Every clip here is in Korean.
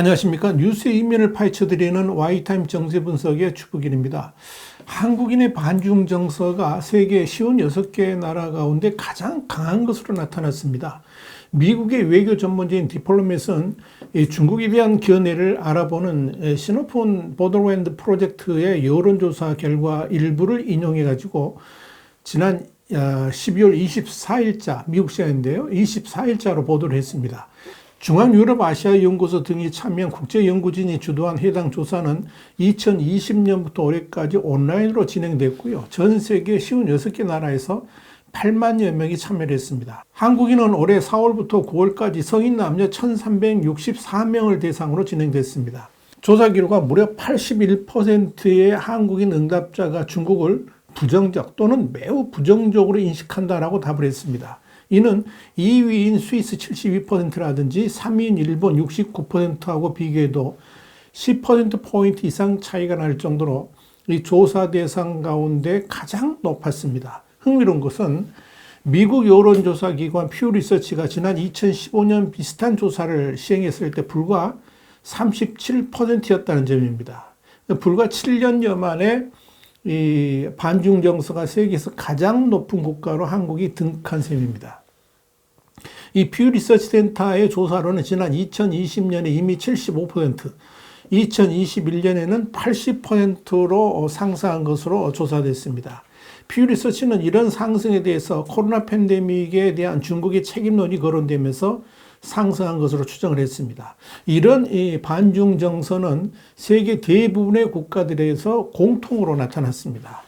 안녕하십니까. 뉴스의 이면을 파헤쳐드리는 와이타임 정세 분석의 주부길입니다. 한국인의 반중 정서가 세계 56개 나라 가운데 가장 강한 것으로 나타났습니다. 미국의 외교 전문지인 디플로맷은 중국에 대한 견해를 알아보는 시노폰 보더랜드 프로젝트의 여론조사 결과 일부를 인용해 가지고 지난 12월 24일자 미국 시간인데요. 24일자로 보도를 했습니다. 중앙유럽아시아연구소 등이 참여한 국제연구진이 주도한 해당 조사는 2020년부터 올해까지 온라인으로 진행됐고요. 전 세계 56개 나라에서 8만여 명이 참여를 했습니다. 한국인은 올해 4월부터 9월까지 성인 남녀 1364명을 대상으로 진행됐습니다. 조사 결과 무려 81%의 한국인 응답자가 중국을 부정적 또는 매우 부정적으로 인식한다라고 답을 했습니다. 이는 2위인 스위스 72%라든지 3위인 일본 69%하고 비교해도 10%포인트 이상 차이가 날 정도로 이 조사 대상 가운데 가장 높았습니다. 흥미로운 것은 미국 여론조사 기관 퓨 리서치가 지난 2015년 비슷한 조사를 시행했을 때 불과 37%였다는 점입니다. 불과 7년여 만에 이 반중 정서가 세계에서 가장 높은 국가로 한국이 등극한 셈입니다. 이 퓨 리서치 센터의 조사로는 지난 2020년에 이미 75%, 2021년에는 80%로 상승한 것으로 조사됐습니다. 퓨 리서치는 이런 상승에 대해서 코로나 팬데믹에 대한 중국의 책임론이 거론되면서 상승한 것으로 추정을 했습니다. 이런 이 반중 정서는 세계 대부분의 국가들에서 공통으로 나타났습니다.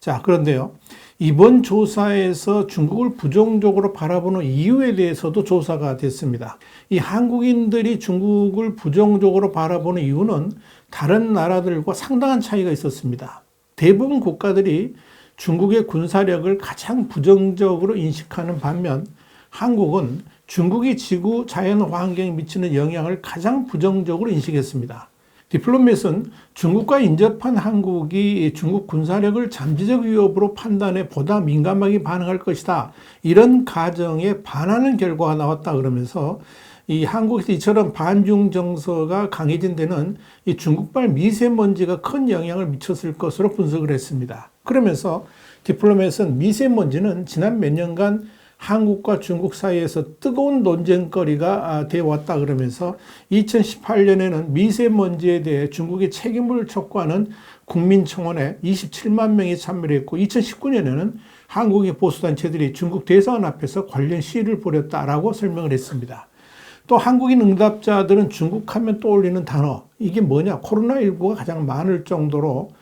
자, 그런데요. 이번 조사에서 중국을 부정적으로 바라보는 이유에 대해서도 조사가 됐습니다. 이 한국인들이 중국을 부정적으로 바라보는 이유는 다른 나라들과 상당한 차이가 있었습니다. 대부분 국가들이 중국의 군사력을 가장 부정적으로 인식하는 반면 한국은 중국이 지구 자연 환경에 미치는 영향을 가장 부정적으로 인식했습니다. 디플로맷은 중국과 인접한 한국이 중국 군사력을 잠재적 위협으로 판단해 보다 민감하게 반응할 것이다. 이런 가정에 반하는 결과가 나왔다 그러면서 이 한국에서 이처럼 반중 정서가 강해진 데는 이 중국발 미세먼지가 큰 영향을 미쳤을 것으로 분석을 했습니다. 그러면서 디플로맷은 미세먼지는 지난 몇 년간 한국과 중국 사이에서 뜨거운 논쟁거리가 되어 왔다 그러면서 2018년에는 미세먼지에 대해 중국의 책임을 촉구하는 국민청원에 27만 명이 참여를 했고 2019년에는 한국의 보수단체들이 중국 대사관 앞에서 관련 시위를 벌였다라고 설명을 했습니다. 또 한국인 응답자들은 중국 하면 떠올리는 단어, 이게 뭐냐? 코로나19가 가장 많을 정도로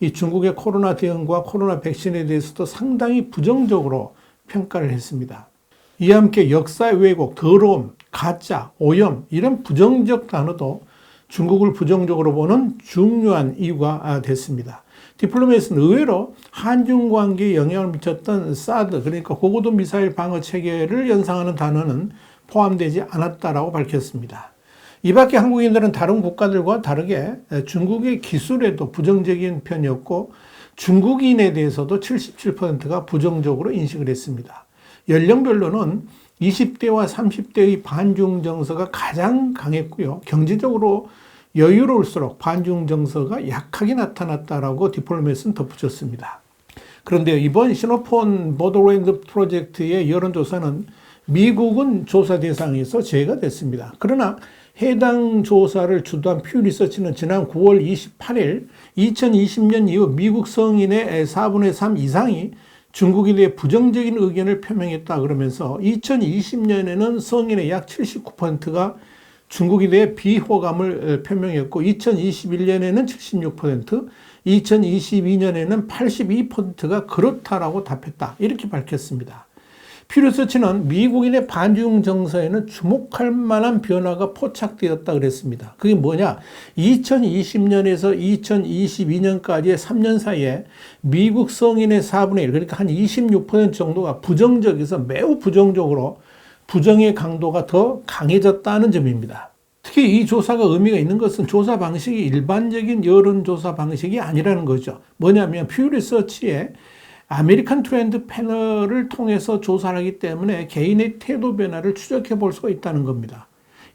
이 중국의 코로나 대응과 코로나 백신에 대해서도 상당히 부정적으로 평가를 했습니다. 이와 함께 역사 왜곡, 더러움, 가짜, 오염 이런 부정적 단어도 중국을 부정적으로 보는 중요한 이유가 됐습니다. 디플로메이스는 의외로 한중 관계에 영향을 미쳤던 사드 그러니까 고고도 미사일 방어 체계를 연상하는 단어는 포함되지 않았다라고 밝혔습니다. 이 밖에 한국인들은 다른 국가들과 다르게 중국의 기술에도 부정적인 편이었고 중국인에 대해서도 77%가 부정적으로 인식을 했습니다. 연령별로는 20대와 30대의 반중 정서가 가장 강했고요. 경제적으로 여유로울수록 반중 정서가 약하게 나타났다라고 디플로맷은 덧붙였습니다. 그런데 이번 시노폰 보더랜드 프로젝트의 여론조사는 미국은 조사 대상에서 제외가 됐습니다. 그러나 해당 조사를 주도한 퓨 리서치는 지난 9월 28일 2020년 이후 미국 성인의 4분의 3 이상이 중국에 대해 부정적인 의견을 표명했다 그러면서 2020년에는 성인의 약 79%가 중국에 대해 비호감을 표명했고 2021년에는 76%, 2022년에는 82%가 그렇다라고 답했다. 이렇게 밝혔습니다. 퓨리서치는 미국인의 반중 정서에는 주목할 만한 변화가 포착되었다 그랬습니다. 그게 뭐냐? 2020년에서 2022년까지의 3년 사이에 미국 성인의 4분의 1, 그러니까 한 26% 정도가 부정적에서 매우 부정적으로 부정의 강도가 더 강해졌다는 점입니다. 특히 이 조사가 의미가 있는 것은 조사 방식이 일반적인 여론조사 방식이 아니라는 거죠. 뭐냐면 퓨 리서치의 아메리칸 트렌드 패널을 통해서 조사를 하기 때문에 개인의 태도 변화를 추적해 볼 수가 있다는 겁니다.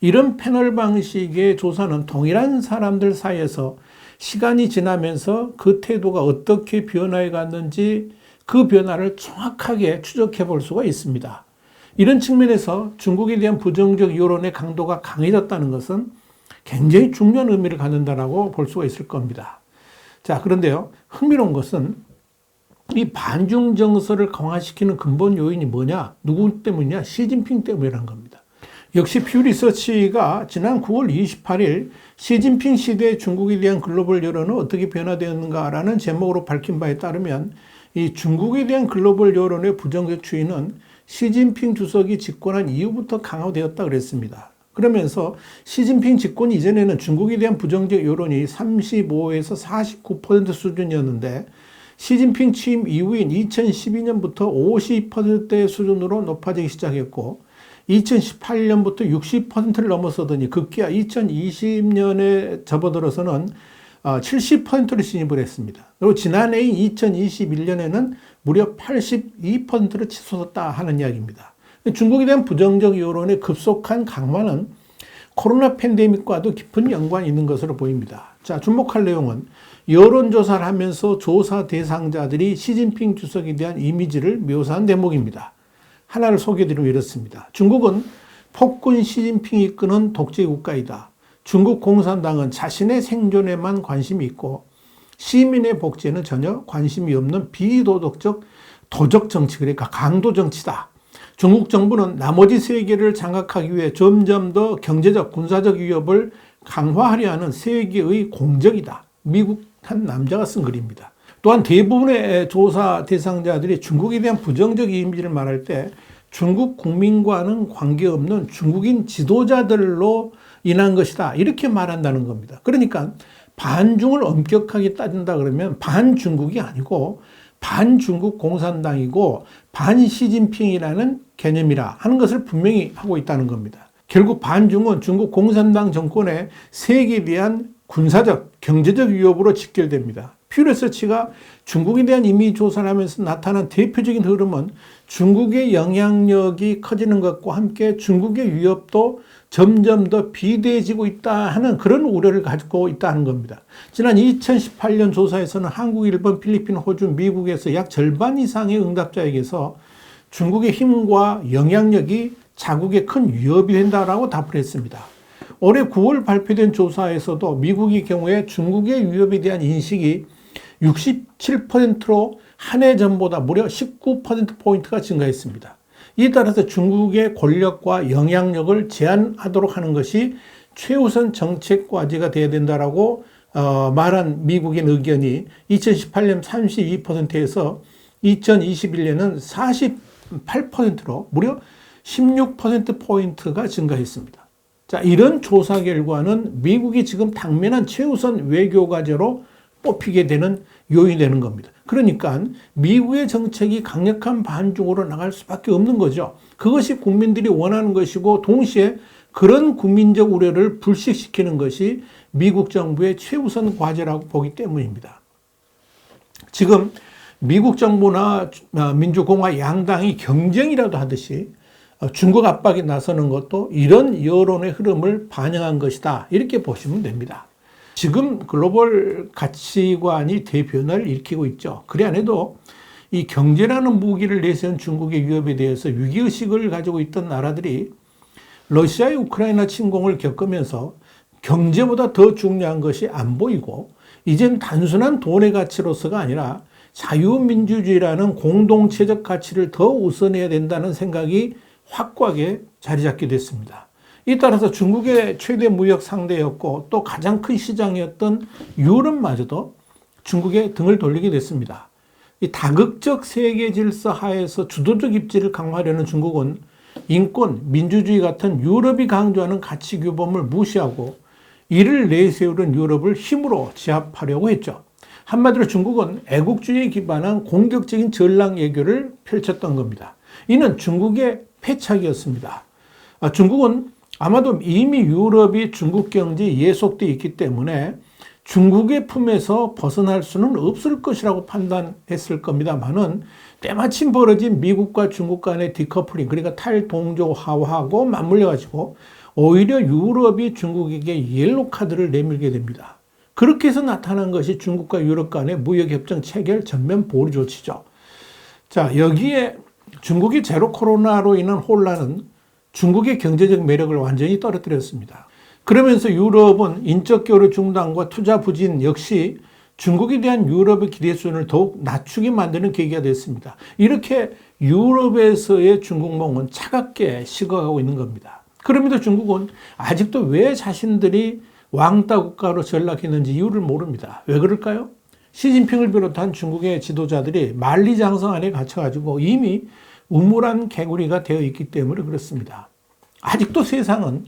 이런 패널 방식의 조사는 동일한 사람들 사이에서 시간이 지나면서 그 태도가 어떻게 변화해 갔는지 그 변화를 정확하게 추적해 볼 수가 있습니다. 이런 측면에서 중국에 대한 부정적 여론의 강도가 강해졌다는 것은 굉장히 중요한 의미를 갖는다라고 볼 수가 있을 겁니다. 자, 그런데요. 흥미로운 것은 이 반중 정서를 강화시키는 근본 요인이 뭐냐? 누구 때문이냐? 시진핑 때문이라는 겁니다. 역시 퓨 리서치가 지난 9월 28일 시진핑 시대 중국에 대한 글로벌 여론은 어떻게 변화되었는가라는 제목으로 밝힌 바에 따르면 이 중국에 대한 글로벌 여론의 부정적 추이는 시진핑 주석이 집권한 이후부터 강화되었다 그랬습니다. 그러면서 시진핑 집권 이전에는 중국에 대한 부정적 여론이 35에서 49% 수준이었는데 시진핑 취임 이후인 2012년부터 50%대 수준으로 높아지기 시작했고 2018년부터 60%를 넘어서더니 급기야 2020년에 접어들어서는 70%를 진입을 했습니다. 그리고 지난해인 2021년에는 무려 82%를 치솟았다 하는 이야기입니다. 중국에 대한 부정적 여론의 급속한 강화는 코로나 팬데믹과도 깊은 연관이 있는 것으로 보입니다. 자, 주목할 내용은 여론조사를 하면서 조사 대상자들이 시진핑 주석에 대한 이미지를 묘사한 대목입니다. 하나를 소개드리면 이렇습니다. 중국은 폭군 시진핑이 이끄는 독재 국가이다. 중국 공산당은 자신의 생존에만 관심이 있고 시민의 복지에는 전혀 관심이 없는 비도덕적 도적 정치, 그러니까 강도 정치다. 중국 정부는 나머지 세계를 장악하기 위해 점점 더 경제적, 군사적 위협을 강화하려 하는 세계의 공적이다. 미국 한 남자가 쓴 글입니다. 또한 대부분의 조사 대상자들이 중국에 대한 부정적 이미지를 말할 때 중국 국민과는 관계없는 중국인 지도자들로 인한 것이다. 이렇게 말한다는 겁니다. 그러니까 반중을 엄격하게 따진다 그러면 반중국이 아니고 반중국 공산당이고 반시진핑이라는 개념이라 하는 것을 분명히 하고 있다는 겁니다. 결국 반중은 중국 공산당 정권의 세계에 대한 군사적, 경제적 위협으로 직결됩니다. 퓨레서치가 중국에 대한 이미 조사를 하면서 나타난 대표적인 흐름은 중국의 영향력이 커지는 것과 함께 중국의 위협도 점점 더 비대해지고 있다 하는 그런 우려를 가지고 있다는 겁니다. 지난 2018년 조사에서는 한국, 일본, 필리핀, 호주, 미국에서 약 절반 이상의 응답자에게서 중국의 힘과 영향력이 자국에 큰 위협이 된다라고 답을 했습니다. 올해 9월 발표된 조사에서도 미국의 경우에 중국의 위협에 대한 인식이 67%로 한 해 전보다 무려 19%포인트가 증가했습니다. 이에 따라서 중국의 권력과 영향력을 제한하도록 하는 것이 최우선 정책 과제가 되어야 된다라고 어, 말한 미국인 의견이 2018년 32%에서 2021년은 48%로 무려 16%포인트가 증가했습니다. 자, 이런 조사 결과는 미국이 지금 당면한 최우선 외교 과제로 뽑히게 되는 요인이 되는 겁니다. 그러니까 미국의 정책이 강력한 반중으로 나갈 수밖에 없는 거죠. 그것이 국민들이 원하는 것이고 동시에 그런 국민적 우려를 불식시키는 것이 미국 정부의 최우선 과제라고 보기 때문입니다. 지금 미국 정부나 민주공화 양당이 경쟁이라도 하듯이 중국 압박에 나서는 것도 이런 여론의 흐름을 반영한 것이다. 이렇게 보시면 됩니다. 지금 글로벌 가치관이 대변화를 일으키고 있죠. 그래 안 해도 이 경제라는 무기를 내세운 중국의 위협에 대해서 위기의식을 가지고 있던 나라들이 러시아의 우크라이나 침공을 겪으면서 경제보다 더 중요한 것이 안 보이고 이젠 단순한 돈의 가치로서가 아니라 자유민주주의라는 공동체적 가치를 더 우선해야 된다는 생각이 확고하게 자리 잡게 됐습니다. 이 따라서 중국의 최대 무역 상대였고 또 가장 큰 시장이었던 유럽마저도 중국에 등을 돌리게 됐습니다. 이 다극적 세계 질서 하에서 주도적 입지를 강화하려는 중국은 인권, 민주주의 같은 유럽이 강조하는 가치 규범을 무시하고 이를 내세우는 유럽을 힘으로 제압하려고 했죠. 한마디로 중국은 애국주의에 기반한 공격적인 전랑 외교를 펼쳤던 겁니다. 이는 중국의 패착이었습니다. 아, 중국은 아마도 이미 유럽이 중국 경제에 예속돼 있기 때문에 중국의 품에서 벗어날 수는 없을 것이라고 판단했을 겁니다만은 때마침 벌어진 미국과 중국 간의 디커플링 그러니까 탈동조화하고 맞물려 가지고 오히려 유럽이 중국에게 옐로 카드를 내밀게 됩니다. 그렇게 해서 나타난 것이 중국과 유럽 간의 무역 협정 체결 전면 보류 조치죠. 자, 여기에 중국이 제로 코로나로 인한 혼란은 중국의 경제적 매력을 완전히 떨어뜨렸습니다. 그러면서 유럽은 인적 교류 중단과 투자 부진 역시 중국에 대한 유럽의 기대 수준을 더욱 낮추게 만드는 계기가 됐습니다. 이렇게 유럽에서의 중국몽은 차갑게 식어가고 있는 겁니다. 그럼에도 중국은 아직도 왜 자신들이 왕따 국가로 전락했는지 이유를 모릅니다. 왜 그럴까요? 시진핑을 비롯한 중국의 지도자들이 만리장성 안에 갇혀가지고 이미 우물한 개구리가 되어 있기 때문에 그렇습니다. 아직도 세상은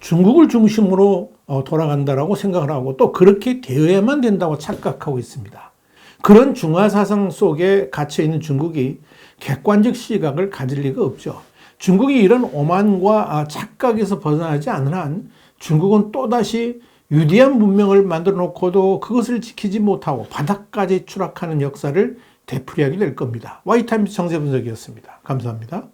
중국을 중심으로 어, 돌아간다라고 생각을 하고 또 그렇게 되어야만 된다고 착각하고 있습니다. 그런 중화 사상 속에 갇혀 있는 중국이 객관적 시각을 가질 리가 없죠. 중국이 이런 오만과 아, 착각에서 벗어나지 않는 한 중국은 또다시 위대한 문명을 만들어 놓고도 그것을 지키지 못하고 바닥까지 추락하는 역사를 되풀이하게 될 겁니다. 와이타임스 정세 분석이었습니다. 감사합니다.